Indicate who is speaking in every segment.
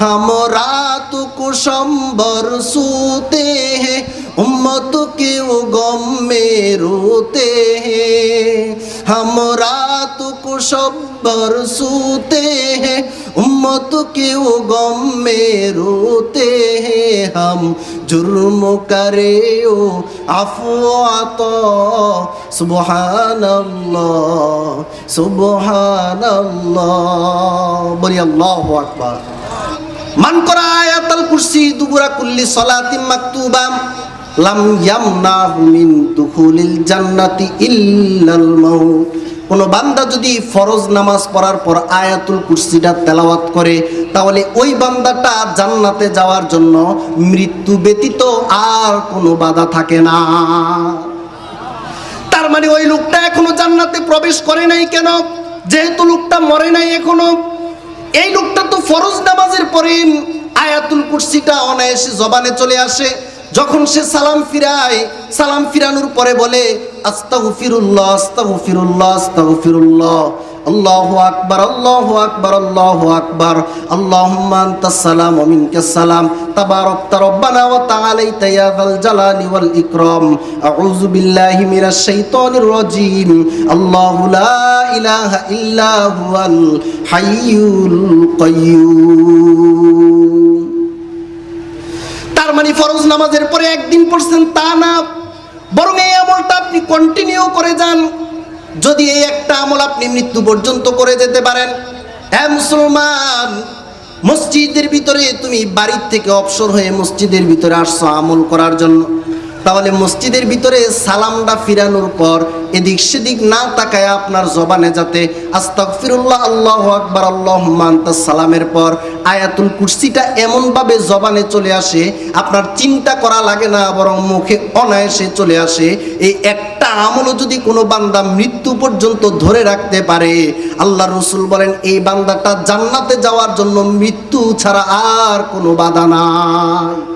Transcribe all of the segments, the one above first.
Speaker 1: हम रात कुशंबर सूते हैं उम्मत के गम में रोते हैं हम रात कुशंबर सूते हैं उम्मत के गम में रोते हैं हम जुर्म करे ओ अफवात सुबहान अल्लाह सुबहान अल्लाह बोलिए अल्लाह अकबर মান করা আয়াতাল কুরসি দুগুরা কুল্লি সলাতিন মাকতুবা। লাম ইয়ামনাহু মিন দুখুলিল জান্নাতি ইল্লাল মাউত। কোন বান্দা যদি ফরজ নামাজ পড়ার পর আয়াতুল কুরসিটা তেলাওয়াত করে, তাহলে ওই বান্দাটা জান্নাতে যাওয়ার জন্য মৃত্যু ব্যতীত আর কোনো বাধা থাকে না। তার মানে ওই লোকটা এখনও জান্নাতে প্রবেশ করে নাই কেন? যেহেতু লোকটা মরে নাই এখনও এই লোকটা তো ফরজ নামাজের পরে আয়াতুল কুরসিটা অনায়াসে জবানে চলে আসে। যখন সে সালাম ফিরায়, সালাম ফিরানোর পরে বলে, আস্তাগফিরুল্লাহ আস্তাগফিরুল্লাহ আস্তাগফিরুল্লাহ। আল্লাহু আকবার আল্লাহু আকবার আল্লাহু আকবার। আল্লাহুম্মা আনতাস সালাম ওয়া মিনকাস সালাম। তাবারাকতা রব্বানা ওয়া তাআলাইতা ইয়া যাল জালালি ওয়াল ইকরাম। আউযু বিল্লাহি মিনাশ শাইতানির রাজীম। আল্লাহু তার মানে ফরজ নামাজের পরে একদিন পড়ছেন তা না। বরং এই আমলটা আপনি কন্টিনিউ করে যান। যদি এই একটা আমল আপনি মৃত্যু পর্যন্ত করে যেতে পারেন হ্যাঁ মুসলমান, মসজিদের ভিতরে তুমি বাড়ির থেকে অবসর হয়ে মসজিদের ভিতরে আসছো আমল করার জন্য। তাহলে মসজিদের ভিতরে সালামটা ফিরানোর পর এদিক সেদিক না তাকায় আপনার জবানে যাতে আস্তাগফিরুল্লাহ, আল্লাহ আকবার আল্লাহ সালামের পর আয়াতুল কুরসিটা এমনভাবে জবানে চলে আসে, আপনার চিন্তা করা লাগে না, বরং মুখে অনায়াসে চলে আসে। এই একটা আমলও যদি কোনো বান্দা মৃত্যু পর্যন্ত ধরে রাখতে পারে আল্লাহ রসুল বলেন, এই বান্দাটা জান্নাতে যাওয়ার জন্য মৃত্যু ছাড়া আর কোনো বাধা নাই।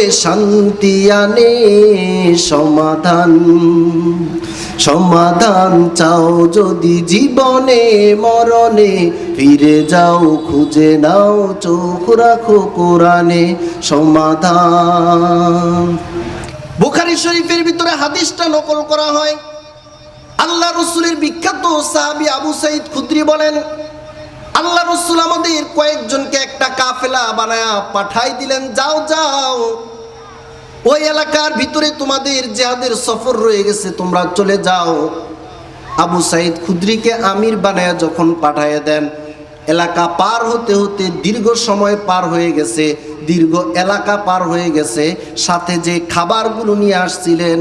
Speaker 1: করে শান্তি আনে সমাধান। সমাধান চাও যদি জীবনে, মরণে, ফিরে যাও, খুঁজে নাও, চোখ রাখো কোরআনে সমাধান। বুখারি শরীফের ভিতরে হাদিসটা নকল করা হয়। আল্লাহ রসুলের বিখ্যাত সাহাবি আবু সাইদ খুদ্রি বলেন আল্লাহ রসুল আমাদের কয়েকজনকে একটা কাফেলা বানায়া পাঠাই দিলেন, যাও যাও। ওই এলাকার ভিতরে তোমাদের জেহাদের সফর রয়ে গেছে, তোমরা চলে যাও। আবু সাইদ খুদ্রিকে আমির বানায়া যখন পাঠাইয়া দেন, এলাকা পার হতে হতে দীর্ঘ সময় পার হয়ে গেছে। দীর্ঘ এলাকা পার হয়ে গেছে, সাথে যে খাবারগুলো নিয়ে আসছিলেন,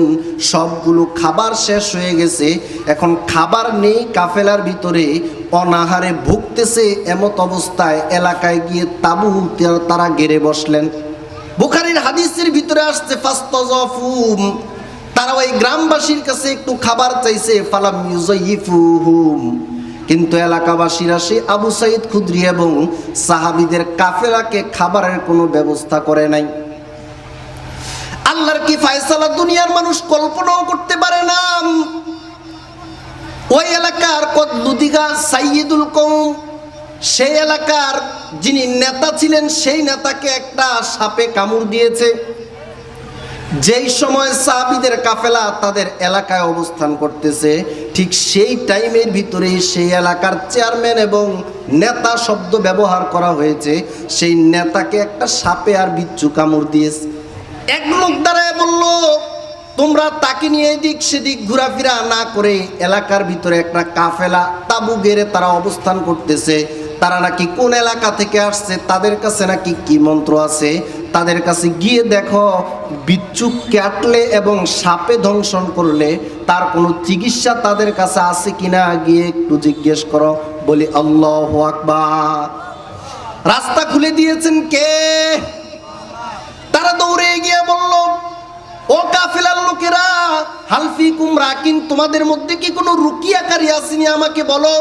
Speaker 1: সবগুলো খাবার শেষ হয়ে গেছে। এখন খাবার নেই কাফেলার ভিতরে, অনাহারে ভুগতেছে এমত অবস্থায় এলাকায় গিয়ে তাবু তারা গেড়ে বসলেন। বুখারির হাদিসের ভিতরে আসছে, ফাস্তজাফুম। তারা ওই গ্রামবাসীর কাছে একটু খাবার চাইছে, ফালাম ইউজাইফুহুম। কিন্তু এলাকাবাসীরা সে আবু সাইদ খুদ্রি এবং সাহাবিদের কাফেলাকে খাবারের কোনো ব্যবস্থা করে নাই। আল্লাহর কি ফায়সালা দুনিয়ার মানুষ কল্পনাও করতে পারে না। ওই এলাকার কদলুদিগা সাইয়দুল কৌম সেই এলাকার যিনি নেতা ছিলেন, সেই নেতাকে একটা সাপে কামড় দিয়েছে। যেই সময় সাহাবিদের কাফেলা তাদের এলাকায় অবস্থান করতেছে, ঠিক সেই টাইমের ভিতরেই সেই এলাকার চেয়ারম্যান এবং নেতা শব্দ ব্যবহার করা হয়েছে। সেই নেতাকে একটা সাপে আর বিচ্ছু কামড় দিয়েছে। এক লোক দাঁড়ায় বলল, তোমরা তাকে নিয়ে এদিক সেদিক ঘোরাফেরা না করে এলাকার ভিতরে একটা কাফেলা, তাবু গেড়ে তারা অবস্থান করতেছে। তারা নাকি কোন এলাকা থেকে আসছে, তাদের কাছে নাকি কি মন্ত্র আছে? তাদের কাছে গিয়ে দেখো বিচ্ছু কাটলে এবং সাপে ধ্বংসন করলে তার কোনো চিকিৎসা তাদের কাছে আছে কিনা গিয়ে একটু জিজ্ঞেস করো। বলি, আল্লাহ আকবার। রাস্তা খুলে দিয়েছেন কে? তারা দৌড়ে গিয়ে বলল, ও কাফেলার লোকেরা হালফি কুমরা কিন তোমাদের মধ্যে কি কোনো রুকিয়াকারী আসেনি আমাকে বলো?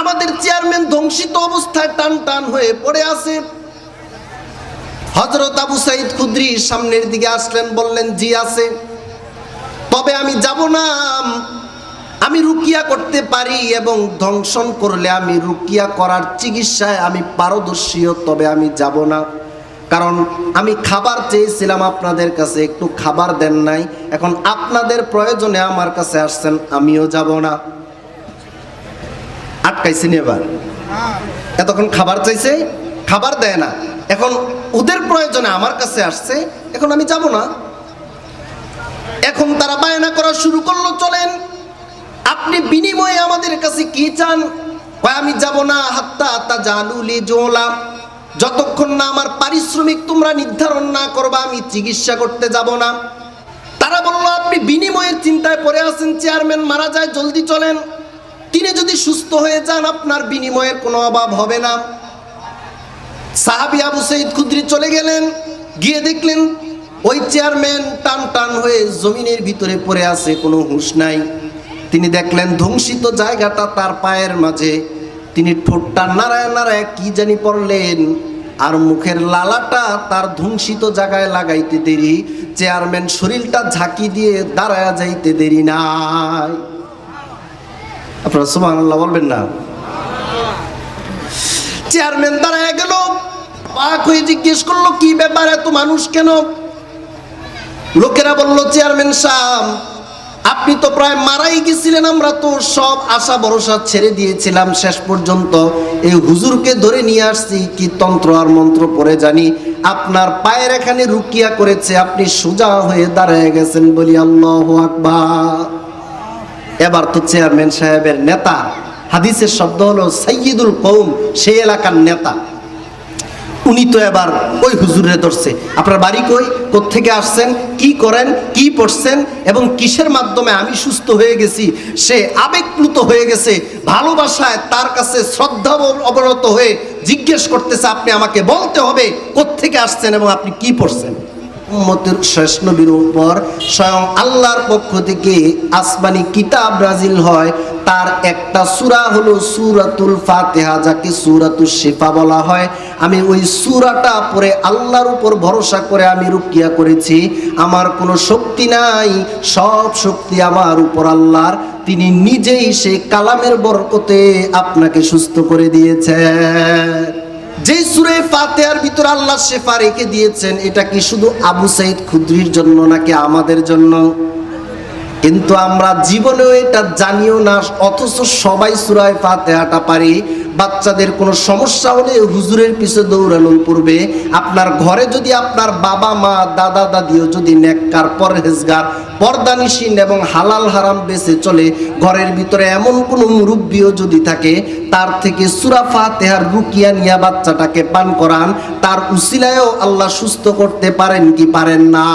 Speaker 1: আমাদের চেয়ারম্যান ধ্বংসিত অবস্থায় টান টান হয়ে পড়ে আছে। হজরত আবু সাইদ খুদ্রি সামনের দিকে আসলেন, বললেন, জি আছে। তবে আমি যাব না। আমি রুকিয়া করতে পারি এবং ধ্বংসন করলে আমি রুকিয়া করার চিকিৎসায় আমি পারদর্শীও তবে আমি যাব না। কারণ আমি খাবার চেয়েছিলাম আপনাদের কাছে, একটু খাবার দেন নাই। এখন আপনাদের প্রয়োজনে আমার কাছে আসছেন, আমিও যাব না। আটকাইছেন এবার। এতক্ষণ খাবার চাইছে, খাবার দেয় না। এখন ওদের প্রয়োজনে আমার কাছে আসছে, এখন আমি যাব না। এখন তারা বায়না করা শুরু করল, চলেন। আপনি বিনিময়ে আমাদের কাছে কি চান? আমি যাব না, হাত্তা হাত্তা জালুলি জোলাম যতক্ষণ না আমার পারিশ্রমিক তোমরা নির্ধারণ না করবা, আমি চিকিৎসা করতে যাব না। তারা বলল, আপনি বিনিময়ের চিন্তায় পড়ে আছেন, চেয়ারম্যান মারা যায়, জলদি চলেন। তিনি যদি সুস্থ হয়ে যান, আপনার বিনিময়ের কোনো অভাব হবে না। সাহাবি আবু সঈদ খুদ্রি চলে গেলেন, গিয়ে দেখলেন ওই চেয়ারম্যান টান টান হয়ে জমিনের ভিতরে পড়ে আছে, কোনো হুঁশ নাই। তিনি দেখলেন ধ্বংসিত জায়গাটা তার পায়ের মাঝে। তিনি ঠোঁটটা নাড়ায় নাড়ায় কি জানি পড়লেন, আর মুখের লালাটা তার ধ্বংসিত জায়গায় লাগাইতে দেরি। চেয়ারম্যান শরীরটা ঝাঁকি দিয়ে দাঁড়ায় যাইতে দেরি নাই। আপনারা সুমান আল্লাহ বলবেন না। চেয়ারম্যান দাঁড়ায় গেল হয়ে জিজ্ঞেস করল, কি ব্যাপার এত মানুষ কেন? লোকেরা বলল চেয়ারম্যান সাহেব, আপনি তো প্রায় মারাই গেছিলেন, আমরা তো সব আশা ভরসা ছেড়ে দিয়েছিলাম, শেষ পর্যন্ত এই হুজুরকে ধরে নিয়ে আসছি, কি তন্ত্র আর মন্ত্র পরে জানি, আপনার পায়ের এখানে রুকিয়া করেছে, আপনি সোজা হয়ে দাঁড়ায় গেছেন বলি আল্লাহ আকবার। এবার তো চেয়ারম্যান সাহেবের নেতা। হাদিসের শব্দ হলো সাইয়দুল কৌম সেই এলাকার নেতা। উনি তো এবার ওই হুজুরে ধরছে। আপনার বাড়ি কই? থেকে আসছেন? কি করেন? কি পড়ছেন? এবং কিসের মাধ্যমে আমি সুস্থ হয়ে গেছি? সে আবেগপ্লুত হয়ে গেছে, ভালোবাসায় তার কাছে শ্রদ্ধা অবনত হয়ে জিজ্ঞেস করতেছে, আপনি আমাকে বলতে হবে থেকে আসছেন এবং আপনি কি পড়ছেন? উম্মতের শেষ নবীর উপর স্বয়ং আল্লাহর পক্ষ থেকে আসমানি কিতাব ব্রাজিল হয়। তার একটা সূরা হলো সূরাতুল ফাতেহা, যাকে সূরাতুল শেফা বলা হয়। আমি ওই সূরাটা পরে আল্লাহর উপর ভরসা করে আমি রুকিয়া করেছি। আমার কোনো শক্তি নাই, সব শক্তি আমার উপর আল্লাহর। তিনি নিজেই সেই কালামের বরকতে আপনাকে সুস্থ করে দিয়েছেন। যে সুরে ফাতেহার ভিতর আল্লাহ শেফা রেখে দিয়েছেন, এটা কি শুধু আবু সাইদ খুদ্রির জন্য নাকি আমাদের জন্য? কিন্তু আমরা জীবনেও এটা জানিও না, অথচ সবাই সুরায় ফাতেহাটা পারি। বাচ্চাদের কোনো সমস্যা হলে হুজুরের পিছনে দৌড়ানোর পূর্বে আপনার ঘরে যদি আপনার বাবা মা, দাদা দাদিও যদি নেককার, পরহেজগার, পর্দানিসীন এবং হালাল হারাম বেঁচে চলে, ঘরের ভিতরে এমন কোনো মুরব্বীও যদি থাকে, তার থেকে সুরা ফাতেহার রুকিয়া নিয়া বাচ্চাটাকে পান করান, তার উসিলায়ও আল্লাহ সুস্থ করতে পারেন কি পারেন না।